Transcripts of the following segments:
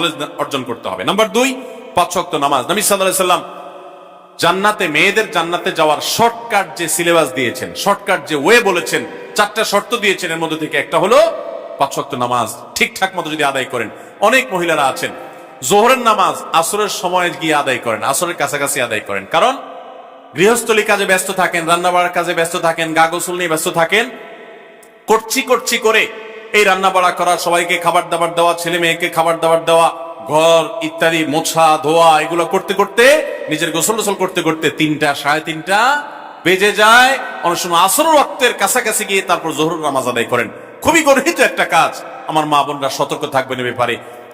Knowledge অর্জন করতে হবে। নাম্বার দুই, পাঁচ ওয়াক্ত নামাজ। নবী সাল্লাল্লাহু সাল্লাম জান্নাতে, মেয়েদের জান্নাতে যাওয়ার শর্টকাট যে সিলেবাস দিয়েছেন, শর্টকাট যে ওয়ে বলেছেন, চারটা শর্ত দিয়েছেন এর মধ্যে থেকে একটা হলো পাঁচ ওয়াক্ত নামাজ। ঠিকঠাক মতো যদি আদায় করেন, অনেক মহিলারা আছেন, জোহরের নামাজ আসরের সময় গিয়ে আদায় করেন, আসরের কাছাকাছি আদায় করেন। কারণ গৃহস্থলী কাজে ব্যস্ত থাকেন রান্না বাড়ার কাজে ব্যস্ত থাকেন, গা গোসল নিয়ে ব্যস্ত থাকেন করছি করছি করে এই রান্না বাড়া করা, সবাইকে খাবার দাবার দেওয়া, ছেলে মেয়েকে খাবার দাবার দেওয়া, ঘর ইত্যাদি মোছা, ধোয়া, এগুলো করতে করতে, নিজের গোসল গোসল করতে করতে তিনটা, সাড়ে তিনটা বেজে যায়। অনেক সময় আসর রক্তের কাছাকাছি গিয়ে তারপর জহরুর নামাজ আদায় করেন। খুবই গর্হিত একটা কাজ। আমার মা বোনরা সতর্ক থাকবেন এ ব্যাপারে।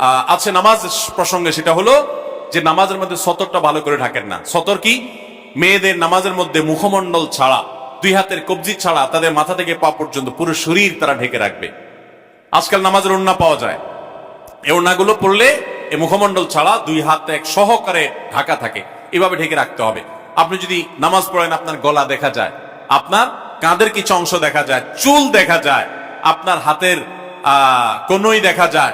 আছে নামাজ প্রসঙ্গে, সেটা হলো যে নামাজের মধ্যে সতরটা ভালো করে ঢাকেন না। সতর কি? মেয়েদের নামাজের মধ্যে মুখমণ্ডল ছাড়া, দুই হাতের কবজি ছাড়া, তাদের মাথা থেকে পা পর্যন্ত পুরো শরীর তারা ঢেকে রাখবে। আজকাল নামাজের ওড়না পাওয়া যায়। এই ওড়নাগুলো পড়লে এই মুখমণ্ডল ছাড়া দুই হাত এক সহকারে ঢাকা থাকে। এভাবে ঢেকে রাখতে হবে। আপনি যদি নামাজ পড়েন, আপনার গলা দেখা যায়, আপনার কাঁধের কিছু অংশ দেখা যায়, চুল দেখা যায়, আপনার হাতের, আহ, কোনোই দেখা যায়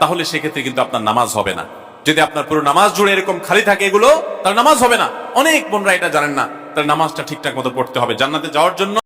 তাহলে সেক্ষেত্রে কিন্তু আপনার নামাজ হবে না। যদি আপনার পুরো নামাজ জুড়ে এরকম খালি থাকে এগুলো, তার নামাজ হবে না। অনেক বোনরা এটা জানেন না, তার নামাজটা ঠিকঠাক মতো পড়তে হবে। জান্নাতে যাওয়ার জন্য